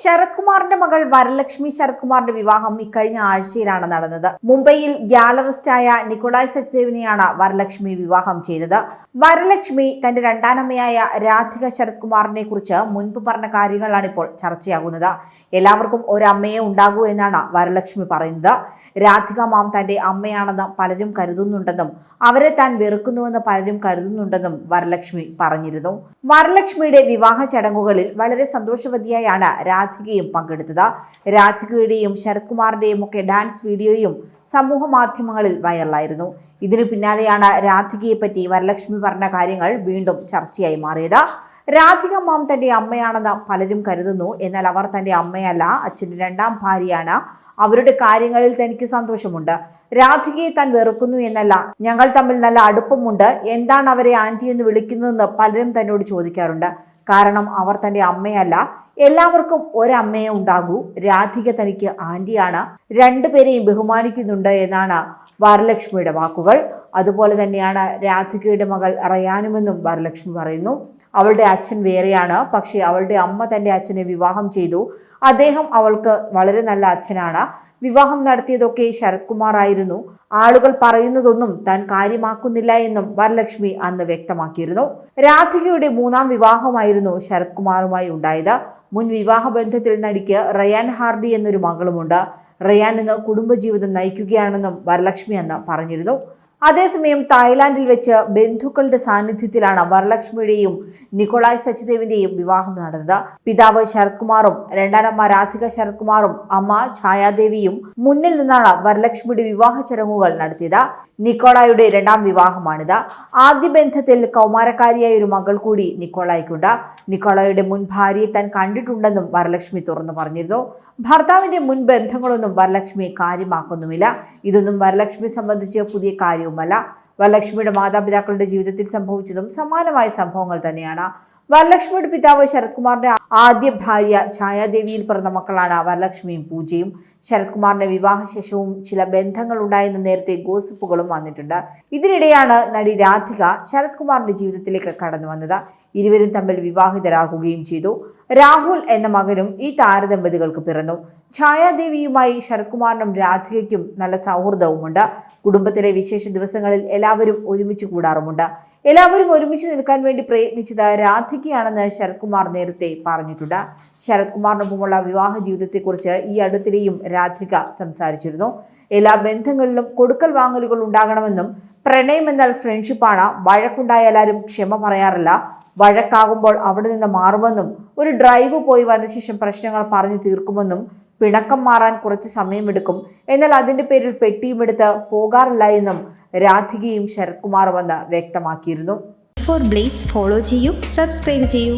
ശരത് കുമാറിന്റെ മകൾ വരലക്ഷ്മി ശരത് കുമാറിന്റെ വിവാഹം ഇക്കഴിഞ്ഞ ആഴ്ചയിലാണ് നടന്നത്. മുംബൈയിൽ ഗ്യാലറിസ്റ്റായ നിക്കോളായ് സച്ദേവിനെയാണ് വരലക്ഷ്മി വിവാഹം ചെയ്തത്. വരലക്ഷ്മി തന്റെ രണ്ടാനമ്മയായ രാധിക ശരത് കുമാറിനെ കുറിച്ച് മുൻപ് പറഞ്ഞ കാര്യങ്ങളാണ് ഇപ്പോൾ ചർച്ചയാകുന്നത്. എല്ലാവർക്കും ഒരമ്മയെ ഉണ്ടാകൂ എന്നാണ് വരലക്ഷ്മി പറയുന്നത്. രാധിക മാം തന്റെ അമ്മയാണെന്ന് പലരും കരുതുന്നുണ്ടെന്നും അവരെ താൻ വെറുക്കുന്നുവെന്ന് പലരും കരുതുന്നുണ്ടെന്നും വരലക്ഷ്മി പറഞ്ഞിരുന്നു. വരലക്ഷ്മിയുടെ വിവാഹ ചടങ്ങുകളിൽ വളരെ സന്തോഷവതിയായാണ് രാധികയും പങ്കെടുത്തത്. രാധികയുടെയും ശരത് കുമാറിന്റെയും ഒക്കെ ഡാൻസ് വീഡിയോയും സമൂഹ മാധ്യമങ്ങളിൽ വൈറലായിരുന്നു. ഇതിനു പിന്നാലെയാണ് രാധികയെ പറ്റി വരലക്ഷ്മി പറഞ്ഞ കാര്യങ്ങൾ വീണ്ടും ചർച്ചയായി മാറിയത്. രാധിക മാം തന്റെ അമ്മയാണെന്ന് പലരും കരുതുന്നു. എന്നാൽ അവർ തന്റെ അമ്മയല്ല അച്ഛന്റെ രണ്ടാം ഭാര്യയാണ്. അവരുടെ കാര്യങ്ങളിൽ തനിക്ക് സന്തോഷമുണ്ട്. രാധികയെ താൻ വെറുക്കുന്നു എന്നല്ല ഞങ്ങൾ തമ്മിൽ നല്ല അടുപ്പമുണ്ട്. എന്താണ് അവരെ ആന്റി എന്ന് വിളിക്കുന്നതെന്ന് പലരും തന്നോട് ചോദിക്കാറുണ്ട്. കാരണം അവർ തന്റെ അമ്മയല്ല എല്ലാവർക്കും ഒരമ്മയെ ഉണ്ടാകൂ. രാധിക തനിക്ക് ആന്റിയാണ്. രണ്ടുപേരെയും ബഹുമാനിക്കുന്നുണ്ട് എന്നാണ് വരലക്ഷ്മിയുടെ വാക്കുകൾ. അതുപോലെ തന്നെയാണ് രാധികയുടെ മകൾ റയാനുമെന്നും വരലക്ഷ്മി പറയുന്നു. അവളുടെ അച്ഛൻ വേറെയാണ്. പക്ഷേ അവളുടെ അമ്മ തന്റെ അച്ഛനെ വിവാഹം ചെയ്തു. അദ്ദേഹം അവൾക്ക് വളരെ നല്ല അച്ഛനാണ്. വിവാഹം നടത്തിയതൊക്കെ ശരത് കുമാർ ആയിരുന്നു. ആളുകൾ പറയുന്നതൊന്നും താൻ കാര്യമാക്കുന്നില്ല എന്നും വരലക്ഷ്മി അന്ന് വ്യക്തമാക്കിയിരുന്നു. രാധികയുടെ മൂന്നാം വിവാഹമായിരുന്നു ശരത് കുമാറുമായി ഉണ്ടായത്. മുൻ വിവാഹബന്ധത്തിൽ നടിക്ക് റയാൻ ഹാർഡി എന്നൊരു മകളുമുണ്ട്. റയാൻ ഇന്ന് കുടുംബജീവിതം നയിക്കുകയാണെന്നും വരലക്ഷ്മി അന്ന് പറഞ്ഞിരുന്നു. അതേസമയം തായ്ലാന്റിൽ വെച്ച് ബന്ധുക്കളുടെ സാന്നിധ്യത്തിലാണ് വരലക്ഷ്മിയുടെയും നിക്കോളായ് സച്ചിദേവിന്റെയും വിവാഹം നടന്നത്. പിതാവ് ശരത് കുമാറും രണ്ടാനമ്മ രാധിക ശരത് കുമാറും അമ്മ ഛായാദേവിയും മുന്നിൽ നിന്നാണ് വരലക്ഷ്മിയുടെ വിവാഹ ചടങ്ങുകൾ നടത്തിയത്. നിക്കോളായുടെ രണ്ടാം വിവാഹമാണിത്. ആദ്യ ബന്ധത്തിൽ കൗമാരക്കാരിയായ ഒരു മകൾ കൂടി നിക്കോളായ്ക്കുണ്ട്. നിക്കോളായുടെ മുൻ ഭാര്യയെ താൻ കണ്ടിട്ടുണ്ടെന്നും വരലക്ഷ്മി തുറന്നു പറഞ്ഞിരുന്നു. ഭർത്താവിന്റെ മുൻ ബന്ധങ്ങളൊന്നും വരലക്ഷ്മി കാര്യമാക്കുന്നുമില്ല. ഇതൊന്നും വരലക്ഷ്മി സംബന്ധിച്ച് പുതിയ കാര്യവുമല്ല വരലക്ഷ്മിയുടെ മാതാപിതാക്കളുടെ ജീവിതത്തിൽ സംഭവിച്ചതും സമാനമായ സംഭവങ്ങൾ തന്നെയാണ്. വരലക്ഷ്മിയുടെ പിതാവ് ശരത്കുമാറിന്റെ ആദ്യ ഭാര്യ ഛായാദേവിയിൽ പിറന്ന മക്കളാണ് വരലക്ഷ്മിയും പൂജയും. ശരത്കുമാറിന്റെ വിവാഹശേഷവും ചില ബന്ധങ്ങൾ ഉണ്ടായെന്ന് നേരത്തെ ഗോസിപ്പുകളും വന്നിട്ടുണ്ട്. ഇതിനിടെയാണ് നടി രാധിക ശരത്കുമാറിന്റെ ജീവിതത്തിലേക്ക് കടന്നു വന്നത്. ഇരുവരും തമ്മിൽ വിവാഹിതരാകുകയും ചെയ്തു. രാഹുൽ എന്ന മകനും ഈ താരദമ്പതികൾക്ക് പിറന്നു. ഛായാദേവിയുമായി ശരത്കുമാറിനും രാധികയ്ക്കും നല്ല സൗഹൃദവുമുണ്ട്. കുടുംബത്തിലെ വിശേഷ ദിവസങ്ങളിൽ എല്ലാവരും ഒരുമിച്ച് കൂടാറുമുണ്ട്. എല്ലാവരും ഒരുമിച്ച് നിൽക്കാൻ വേണ്ടി പ്രയത്നിച്ചത് രാധികയാണെന്ന് ശരത് കുമാർ നേരത്തെ പറഞ്ഞിട്ടുണ്ട്. ശരത് കുമാറിനൊപ്പമുള്ള വിവാഹ ജീവിതത്തെക്കുറിച്ച് ഈ അടുത്തിടെയും രാധിക സംസാരിച്ചിരുന്നു. എല്ലാ ബന്ധങ്ങളിലും കൊടുക്കൽ വാങ്ങലുകൾ ഉണ്ടാകണമെന്നും പ്രണയം എന്നാൽ ഫ്രണ്ട്ഷിപ്പാണ്. വഴക്കുണ്ടായാൽ ആരും ക്ഷമ പറയാറില്ല. വഴക്കാകുമ്പോൾ അവിടെ നിന്ന് മാറുമെന്നും ഒരു ഡ്രൈവ് പോയി വന്ന ശേഷം പ്രശ്നങ്ങൾ പറഞ്ഞു തീർക്കുമെന്നും പിണക്കം മാറാൻ കുറച്ച് സമയമെടുക്കും. എന്നാൽ അതിന്റെ പേരിൽ പെട്ടിയും എടുത്ത് പോകാറില്ല എന്നും രാധികയും ശരത് കുമാറും വന്ന് വ്യക്തമാക്കിയിരുന്നു. ഫോർ ബ്ലേസ് ഫോളോ ചെയ്യൂ സബ്സ്ക്രൈബ് ചെയ്യൂ.